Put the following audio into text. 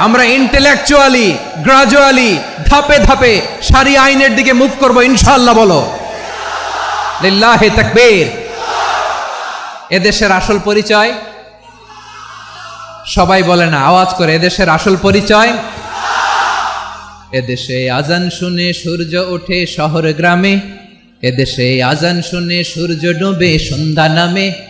আমরা intellectually gradually ধাপে ধাপে সারি আইনের দিকে মুভ করব ইনশাল্লাহ বলো। তাকবীর। এদেশের আসল পরিচয়? সবাই বলে না, আওয়াজ করে, এদেশের আসল পরিচয়? এদেশে আজান শুনে সূর্য ওঠে শহর গ্রামে, এদেশে আজান শুনে সূর্য ডোবে সন্ধ্যা নামে